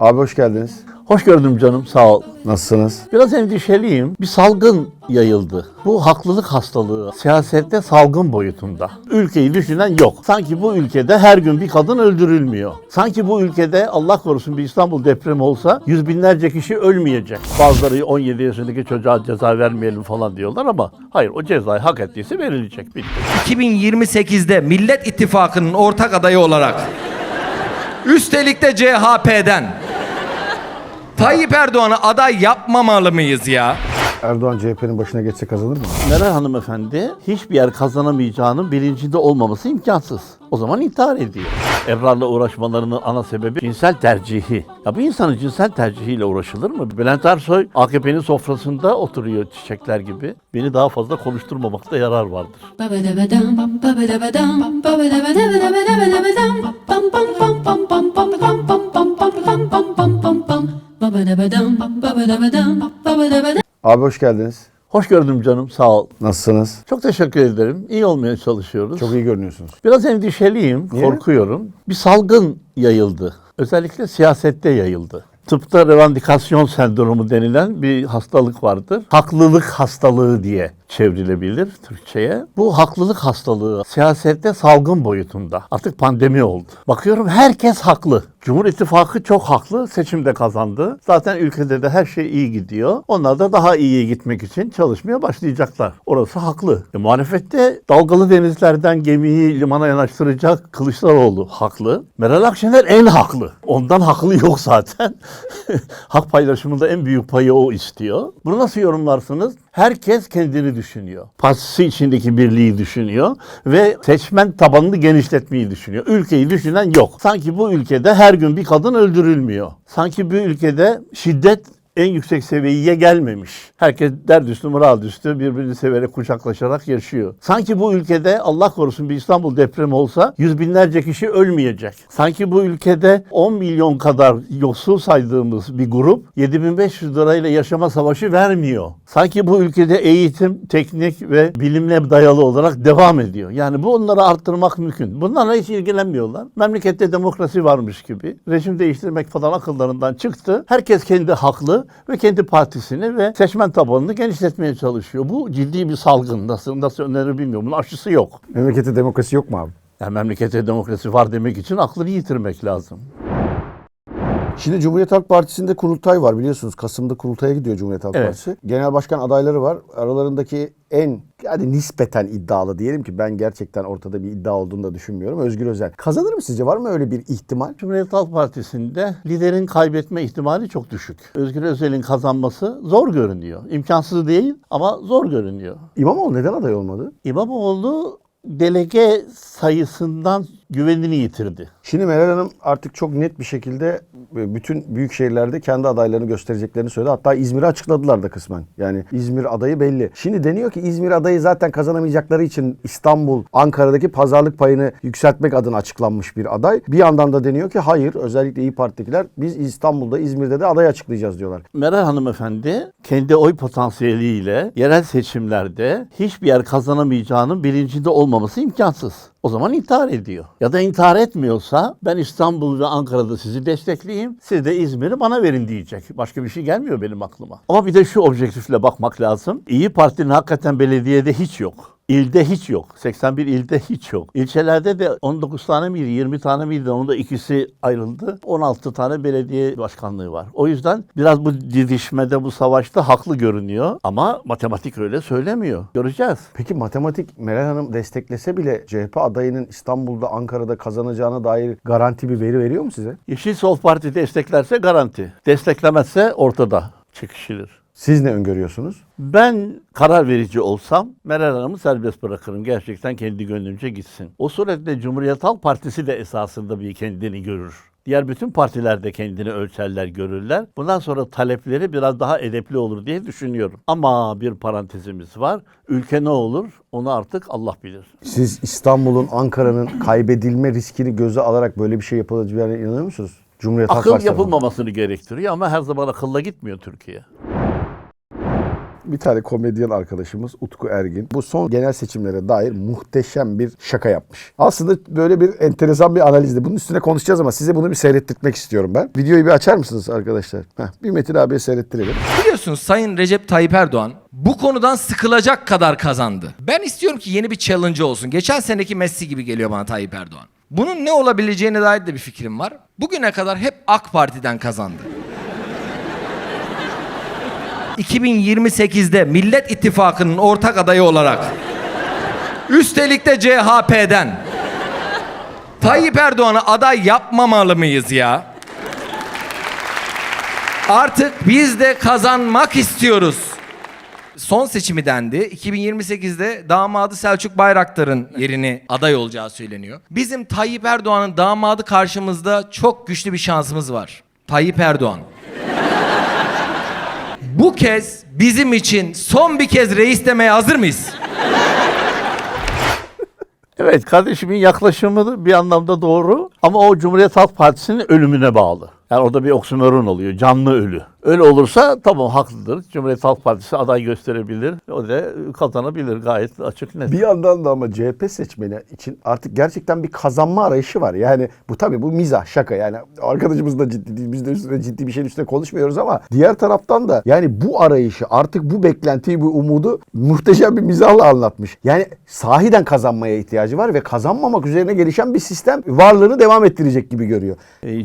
Abi hoş geldiniz. Hoş gördüm canım sağ ol. Nasılsınız? Biraz endişeliyim. Bir salgın yayıldı. Bu haklılık hastalığı siyasette salgın boyutunda. Ülkeyi düşünen yok. Sanki bu ülkede her gün bir kadın öldürülmüyor. Sanki bu ülkede Allah korusun bir İstanbul depremi olsa yüz binlerce kişi ölmeyecek. Bazıları 17 yaşındaki çocuğa ceza vermeyelim falan diyorlar ama hayır o cezayı hak ettiyse verilecek. Bitti. 2028'de Millet İttifakı'nın ortak adayı olarak üstelik de CHP'den Tayyip Erdoğan'ı aday yapmamalı mıyız ya? Erdoğan CHP'nin başına geçse kazanır mı? Meral hanımefendi hiçbir yer kazanamayacağının bilincinde olmaması imkansız. O zaman intihar ediyor. Ebrar'la uğraşmalarının ana sebebi cinsel tercihi. Ya bir insanın cinsel tercihiyle uğraşılır mı? Bülent Ersoy AKP'nin sofrasında oturuyor çiçekler gibi. Beni daha fazla konuşturmamakta yarar vardır. Abi hoş geldiniz. Hoş gördüm canım sağ ol. Nasılsınız? Çok teşekkür ederim. İyi olmaya çalışıyoruz. Çok iyi görünüyorsunuz. Biraz endişeliyim, Niye? korkuyorum. Bir salgın yayıldı. Özellikle siyasette yayıldı. Tıpta revandikasyon sendromu denilen bir hastalık vardır. Haklılık hastalığı diye çevrilebilir Türkçe'ye. Bu haklılık hastalığı siyasette salgın boyutunda. Artık pandemi oldu. Bakıyorum herkes haklı. Cumhur İttifakı çok haklı. Seçimde kazandı. Zaten ülkede de her şey iyi gidiyor. Onlar da daha iyiye gitmek için çalışmaya başlayacaklar. Orası haklı. E, muhalefette dalgalı denizlerden gemiyi limana yanaştıracak Kılıçdaroğlu haklı. Meral Akşener en haklı. Ondan haklı yok zaten. Hak paylaşımında en büyük payı o istiyor. Bunu nasıl yorumlarsınız? Herkes kendini düşünüyor. Partisi içindeki birliği düşünüyor ve seçmen tabanını genişletmeyi düşünüyor. Ülkeyi düşünen yok. Sanki bu ülkede her gün bir kadın öldürülmüyor. Sanki bu ülkede şiddet en yüksek seviyeye gelmemiş. Herkes dert üstü, mural üstü birbirini severek, kucaklaşarak yaşıyor. Sanki bu ülkede Allah korusun bir İstanbul depremi olsa yüz binlerce kişi ölmeyecek. Sanki bu ülkede 10 milyon kadar yoksul saydığımız bir grup 7500 lirayla yaşama savaşı vermiyor. Sanki bu ülkede eğitim, teknik ve bilimle dayalı olarak devam ediyor. Yani bu onları arttırmak mümkün. Bunlarla hiç ilgilenmiyorlar. Memlekette demokrasi varmış gibi. Rejim değiştirmek falan akıllarından çıktı. Herkes kendi haklı ve kendi partisini ve seçmen tabanını genişletmeye çalışıyor. Bu ciddi bir salgın. Nasıl, nasıl önerir bilmiyorum. Bunun aşısı yok. Memlekette demokrasi yok mu abi? Yani memlekette demokrasi var demek için aklını yitirmek lazım. Şimdi Cumhuriyet Halk Partisi'nde kurultay var biliyorsunuz. Kasım'da kurultaya gidiyor Cumhuriyet Halk Evet. Partisi. Genel başkan adayları var. Aralarındaki en yani nispeten iddialı diyelim ki ben gerçekten ortada bir iddia olduğunu da düşünmüyorum. Özgür Özel. Kazanır mı sizce? Var mı öyle bir ihtimal? Cumhuriyet Halk Partisi'nde liderin kaybetme ihtimali çok düşük. Özgür Özel'in kazanması zor görünüyor. İmkansız değil ama zor görünüyor. İmamoğlu neden aday olmadı? İmamoğlu delege sayısından güvenini yitirdi. Şimdi Meral Hanım artık çok net bir şekilde e, bütün büyük şehirlerde kendi adaylarını göstereceklerini söyledi. Hatta İzmir'i açıkladılar da kısmen. Yani İzmir adayı belli. Şimdi deniyor ki İzmir adayı zaten kazanamayacakları için İstanbul, Ankara'daki pazarlık payını yükseltmek adına açıklanmış bir aday. Bir yandan da deniyor ki hayır özellikle İyi Parti'dekiler biz İstanbul'da, İzmir'de de aday açıklayacağız diyorlar. Meral hanımefendi kendi oy potansiyeliyle yerel seçimlerde hiçbir yer kazanamayacağının bilincinde olmaması imkansız. O zaman intihar ediyor. Ya da intihar etmiyorsa ben İstanbul ve Ankara'da sizi destekleyeyim. Siz de İzmir'i bana verin diyecek. Başka bir şey gelmiyor benim aklıma. Ama bir de şu objektifle bakmak lazım. İyi Parti'nin hakikaten belediyede hiç yok. İlde hiç yok. 81 ilde hiç yok. İlçelerde de 19 tane miydi, 20 tane miydi? Onun da ikisi ayrıldı. 16 tane belediye başkanlığı var. O yüzden biraz bu didişmede, bu savaşta haklı görünüyor. Ama matematik öyle söylemiyor. Göreceğiz. Peki matematik Meral Hanım desteklese bile CHP adayının İstanbul'da, Ankara'da kazanacağına dair garanti bir veri veriyor mu size? Yeşil Sol Parti desteklerse garanti. Desteklemezse ortada çekişilir. Siz ne öngörüyorsunuz? Ben karar verici olsam Meral Hanım'ı serbest bırakırım. Gerçekten kendi gönlünce gitsin. O suretle Cumhuriyet Halk Partisi de esasında bir kendini görür. Diğer bütün partiler de kendini ölçerler, görürler. Bundan sonra talepleri biraz daha edepli olur diye düşünüyorum. Ama bir parantezimiz var. Ülke ne olur onu artık Allah bilir. Siz İstanbul'un, Ankara'nın kaybedilme riskini göze alarak böyle bir şey yapılacağına inanıyor musunuz? Cumhuriyet Halk Akıl Partisi yapılmamasını gerektiriyor ama her zaman akılla gitmiyor Türkiye. Bir tane komedyen arkadaşımız Utku Ergin bu son genel seçimlere dair muhteşem bir şaka yapmış. Aslında böyle bir enteresan bir analizdi. Bunun üstüne konuşacağız ama size bunu bir seyrettirmek istiyorum ben. Videoyu bir açar mısınız arkadaşlar? Heh, bir Metin abiye seyrettirelim. Biliyorsunuz Sayın Recep Tayyip Erdoğan bu konudan sıkılacak kadar kazandı. Ben istiyorum ki yeni bir challenge olsun. Geçen seneki Messi gibi geliyor bana Tayyip Erdoğan. Bunun ne olabileceğine dair de bir fikrim var. Bugüne kadar hep AK Parti'den kazandı. 2028'de Millet İttifakı'nın ortak adayı olarak üstelik de CHP'den Tayyip Erdoğan'ı aday yapmamalı mıyız ya? Artık biz de kazanmak istiyoruz. Son seçimi dendi. 2028'de damadı Selçuk Bayraktar'ın yerini aday olacağı söyleniyor. Bizim Tayyip Erdoğan'ın damadı karşımızda çok güçlü bir şansımız var. Tayyip Erdoğan. Bu kez bizim için son bir kez reis demeye hazır mıyız? Evet kardeşimin yaklaşımı bir anlamda doğru ama o Cumhuriyet Halk Partisi'nin ölümüne bağlı. Yani orada bir oksimoron oluyor. Canlı ölü. Öyle olursa tamam haklıdır. Cumhuriyet Halk Partisi aday gösterebilir. O da kazanabilir gayet açık net. Bir yandan da ama CHP seçmeni için artık gerçekten bir kazanma arayışı var. Yani bu tabii bu mizah, şaka. Yani arkadaşımız da ciddi değil, biz de üstüne ciddi bir şeyin üstüne konuşmuyoruz ama diğer taraftan da yani bu arayışı, artık bu beklentiyi, bu umudu muhteşem bir mizahla anlatmış. Yani sahiden kazanmaya ihtiyacı var ve kazanmamak üzerine gelişen bir sistem varlığını devam ettirecek gibi görüyor. E,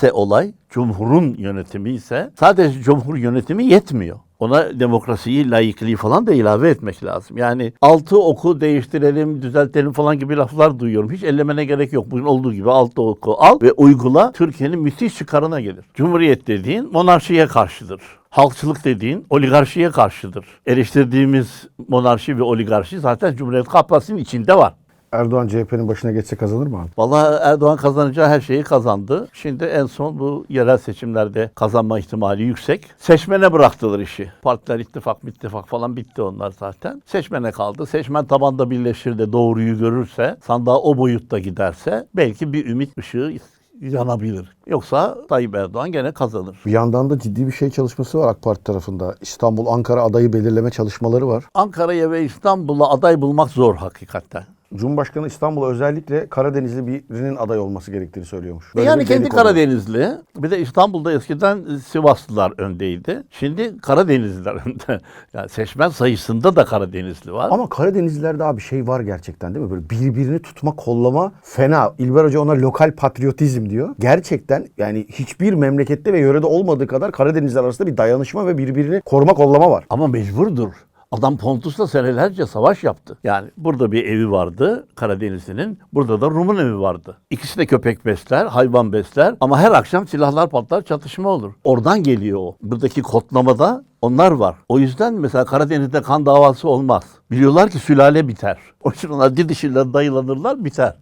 cumhuriyetse olay, cumhurun yönetimi ise sadece cumhur yönetimi yetmiyor. Ona demokrasiyi, layıklığı falan da ilave etmek lazım. Yani altı oku değiştirelim, düzeltelim falan gibi laflar duyuyorum. Hiç ellemene gerek yok. Bugün olduğu gibi altı oku al ve uygula. Türkiye'nin müthiş çıkarına gelir. Cumhuriyet dediğin monarşiye karşıdır. Halkçılık dediğin oligarşiye karşıdır. Eleştirdiğimiz monarşi ve oligarşi zaten Cumhuriyet Kapasının içinde var. Erdoğan CHP'nin başına geçse kazanır mı abi? Vallahi Erdoğan kazanacağı her şeyi kazandı. Şimdi en son bu yerel seçimlerde kazanma ihtimali yüksek. Seçmene bıraktılar işi. Partiler ittifak ittifak falan bitti onlar zaten. Seçmene kaldı. Seçmen tabanda birleşir de doğruyu görürse, sandığa o boyutta giderse belki bir ümit ışığı yanabilir. Yoksa Tayyip Erdoğan gene kazanır. Bir yandan da ciddi bir şey çalışması var AK Parti tarafında. İstanbul, Ankara adayı belirleme çalışmaları var. Ankara'ya ve İstanbul'a aday bulmak zor hakikaten. Cumhurbaşkanı İstanbul'a özellikle Karadenizli birinin aday olması gerektiğini söylüyormuş. Böyle yani kendi. Karadenizli. Bir de İstanbul'da eskiden Sivaslılar öndeydi. Şimdi Karadenizliler önde. Yani seçmen sayısında da Karadenizli var. Ama Karadenizlilerde abi şey var gerçekten değil mi? Böyle birbirini tutma, kollama fena. İlber Hoca ona lokal patriotizm diyor. Gerçekten yani hiçbir memlekette ve yörede olmadığı kadar Karadenizler arasında bir dayanışma ve birbirini koruma, kollama var. Ama mecburdur. Adam Pontus'la senelerce savaş yaptı. Yani burada bir evi vardı Karadenizli'nin. Burada da Rum'un evi vardı. İkisi de köpek besler, hayvan besler. Ama her akşam silahlar patlar, çatışma olur. Oradan geliyor o. Buradaki kodlamada onlar var. O yüzden mesela Karadeniz'de kan davası olmaz. Biliyorlar ki sülale biter. O için onlar didişirler, dayılanırlar, biter.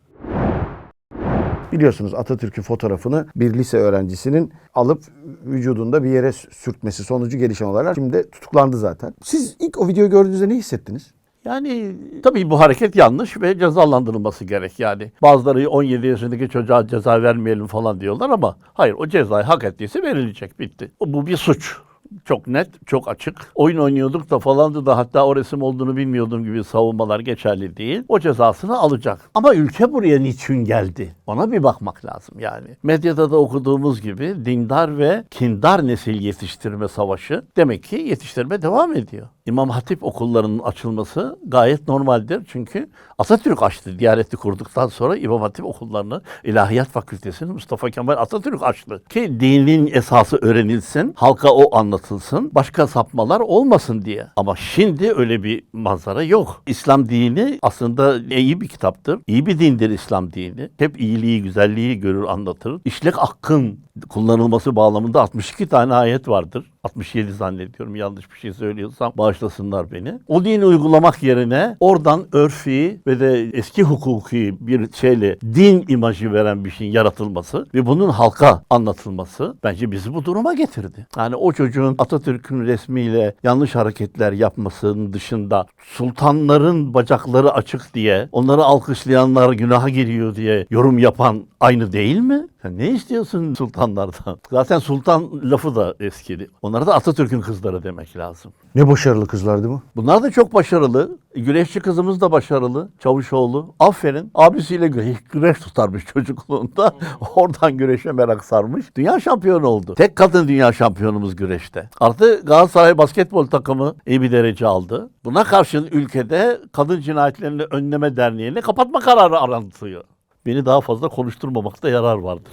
Biliyorsunuz Atatürk'ün fotoğrafını bir lise öğrencisinin alıp vücudunda bir yere sürtmesi sonucu gelişen olaylar. Şimdi de tutuklandı zaten. Siz ilk o videoyu gördüğünüzde ne hissettiniz? Yani tabii bu hareket yanlış ve cezalandırılması gerek yani. Bazıları 17 yaşındaki çocuğa ceza vermeyelim falan diyorlar ama hayır o cezayı hak ettiyse verilecek bitti. Bu bir suç. Çok net, çok açık. Oyun oynuyorduk da falandı da hatta o resim olduğunu bilmiyordum gibi savunmalar geçerli değil. O cezasını alacak. Ama ülke buraya niçin geldi? Ona bir bakmak lazım yani. Medyada da okuduğumuz gibi dindar ve kindar nesil yetiştirme savaşı demek ki yetiştirme devam ediyor. İmam Hatip okullarının açılması gayet normaldir. Çünkü Atatürk açtı. Diyaneti kurduktan sonra İmam Hatip okullarını, İlahiyat Fakültesini Mustafa Kemal Atatürk açtı. Ki dinin esası öğrenilsin, halka o anlatılsın, başka sapmalar olmasın diye. Ama şimdi öyle bir manzara yok. İslam dini aslında iyi bir kitaptır. İyi bir dindir İslam dini. Hep iyiliği, güzelliği görür, anlatır. İşlek hakkın kullanılması bağlamında 62 tane ayet vardır. 67 zannediyorum yanlış bir şey söylüyorsam bağışlayın. Bağışlasınlar beni. O dini uygulamak yerine oradan örfi ve de eski hukuki bir şeyle din imajı veren bir şeyin yaratılması ve bunun halka anlatılması bence bizi bu duruma getirdi. Yani o çocuğun Atatürk'ün resmiyle yanlış hareketler yapmasının dışında sultanların bacakları açık diye onları alkışlayanlar günaha giriyor diye yorum yapan aynı değil mi? Sen ne istiyorsun sultanlardan? Zaten sultan lafı da eskidi. Onlara da Atatürk'ün kızları demek lazım. Ne başarılı kızlar değil mi? Bunlar da çok başarılı. Güreşçi kızımız da başarılı. Çavuşoğlu. Aferin. Abisiyle güreş, güreş tutarmış çocukluğunda. Oradan güreşe merak sarmış. Dünya şampiyonu oldu. Tek kadın dünya şampiyonumuz güreşte. Artı Galatasaray basketbol takımı iyi bir derece aldı. Buna karşın ülkede Kadın Cinayetlerini Önleme Derneği'ni kapatma kararı aranılıyor. Beni daha fazla konuşturmamakta yarar vardır.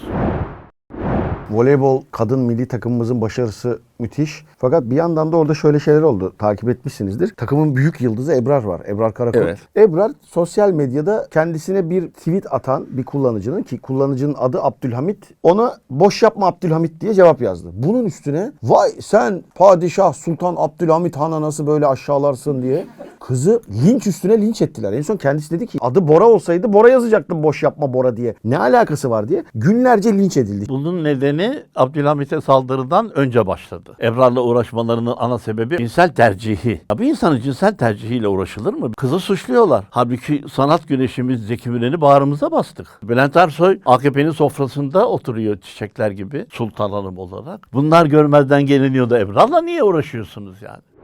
Voleybol kadın milli takımımızın başarısı müthiş. Fakat bir yandan da orada şöyle şeyler oldu. Takip etmişsinizdir. Takımın büyük yıldızı Ebrar var. Ebrar Karakol. Evet. Ebrar sosyal medyada kendisine bir tweet atan bir kullanıcının ki kullanıcının adı Abdülhamit ona boş yapma Abdülhamit diye cevap yazdı. Bunun üstüne vay sen padişah Sultan Abdülhamit Han'a nasıl böyle aşağılarsın diye kızı linç üstüne linç ettiler. En son kendisi dedi ki adı Bora olsaydı Bora yazacaktım boş yapma Bora diye. Ne alakası var diye günlerce linç edildi. Bunun nedeni Abdülhamit'e saldırıdan önce başladı. Ebrar'la uğraşmalarının ana sebebi cinsel tercihi. Ya bir insanın cinsel tercihiyle uğraşılır mı? Kızı suçluyorlar. Halbuki sanat güneşimiz Zeki Müren'i bağrımıza bastık. Bülent Ersoy AKP'nin sofrasında oturuyor çiçekler gibi Sultan Hanım olarak. Bunlar görmezden geliniyordu Ebrar'la niye uğraşıyorsunuz yani?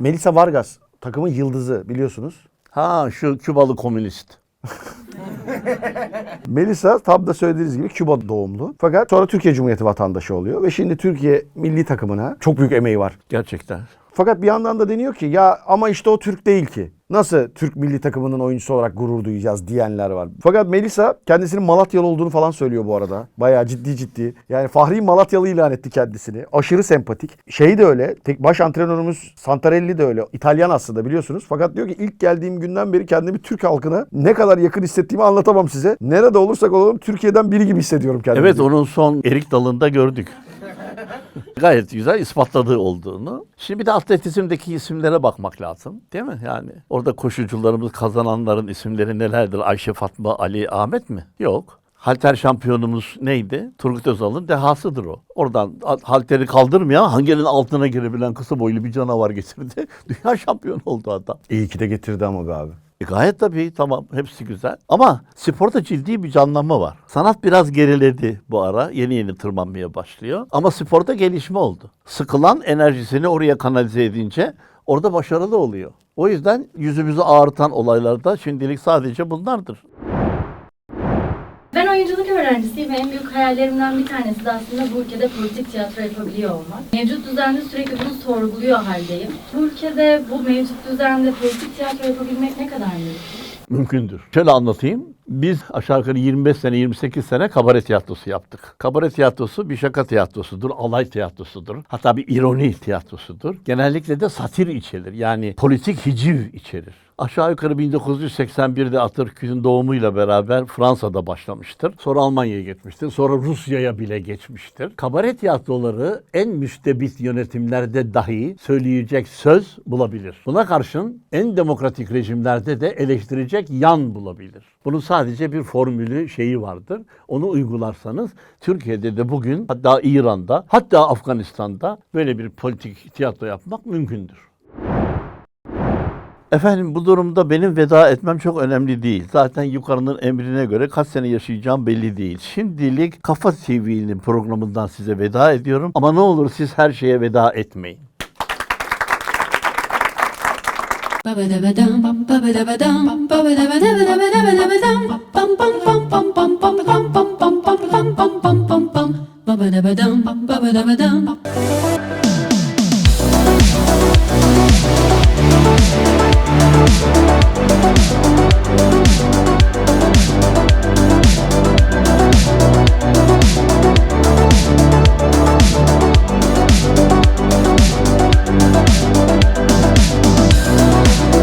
Melisa Vargas takımın yıldızı biliyorsunuz. Ha şu Kübalı komünist. Melisa tam da söylediğiniz gibi Küba doğumlu. Fakat sonra Türkiye Cumhuriyeti vatandaşı oluyor. Ve şimdi Türkiye milli takımına çok büyük emeği var. Gerçekten. Fakat bir yandan da deniyor ki ya ama işte o Türk değil ki. Nasıl Türk milli takımının oyuncusu olarak gurur duyacağız diyenler var. Fakat Melisa kendisinin Malatyalı olduğunu falan söylüyor bu arada. Bayağı ciddi ciddi. Yani Fahri Malatyalı ilan etti kendisini. Aşırı sempatik. Şey de öyle. Tek baş antrenörümüz Santarelli de öyle. İtalyan aslında biliyorsunuz. Fakat diyor ki ilk geldiğim günden beri kendimi Türk halkına ne kadar yakın hissettiğimi anlatamam size. Nerede olursak olalım Türkiye'den biri gibi hissediyorum kendimi. Evet diyor. onun son erik dalında gördük. Gayet güzel ispatladığı olduğunu. Şimdi bir de atletizmdeki isimlere bakmak lazım. Değil mi? Yani orada koşucularımız kazananların isimleri nelerdir? Ayşe, Fatma, Ali, Ahmet mi? Yok. Halter şampiyonumuz neydi? Turgut Özal'ın dehasıdır o. Oradan halteri kaldırmayan, hangenin altına girebilen kısa boylu bir canavar getirdi. Dünya şampiyonu oldu adam. İyi ki de getirdi ama be abi. E gayet tabii tamam hepsi güzel. Ama sporda ciddi bir canlanma var. Sanat biraz geriledi bu ara. Yeni yeni tırmanmaya başlıyor. Ama sporda gelişme oldu. Sıkılan enerjisini oraya kanalize edince orada başarılı oluyor. O yüzden yüzümüzü ağrıtan olaylarda şimdilik sadece bunlardır. Öğrencisiyim ve en büyük hayallerimden bir tanesi de aslında bu ülkede politik tiyatro yapabiliyor olmak. Mevcut düzende sürekli bunu sorguluyor haldeyim. Bu ülkede bu mevcut düzende politik tiyatro yapabilmek ne kadar mümkün? Mümkündür. Şöyle anlatayım. Biz aşağı yukarı 25 sene, 28 sene kabare tiyatrosu yaptık. Kabare tiyatrosu bir şaka tiyatrosudur, alay tiyatrosudur. Hatta bir ironi tiyatrosudur. Genellikle de satir içerir. Yani politik hiciv içerir. Aşağı yukarı 1981'de Atatürk'ün doğumuyla beraber Fransa'da başlamıştır. Sonra Almanya'ya geçmiştir. Sonra Rusya'ya bile geçmiştir. Kabare tiyatroları en müstebit yönetimlerde dahi söyleyecek söz bulabilir. Buna karşın en demokratik rejimlerde de eleştirecek yan bulabilir. Bunun sadece bir formülü şeyi vardır. Onu uygularsanız Türkiye'de de bugün hatta İran'da hatta Afganistan'da böyle bir politik tiyatro yapmak mümkündür. Efendim bu durumda benim veda etmem çok önemli değil. Zaten yukarının emrine göre kaç sene yaşayacağım belli değil. Şimdilik Kafa TV'nin programından size veda ediyorum. Ama ne olur siz her şeye veda etmeyin. Ba-ba-da-ba-dum, ba-ba-da-ba-dum.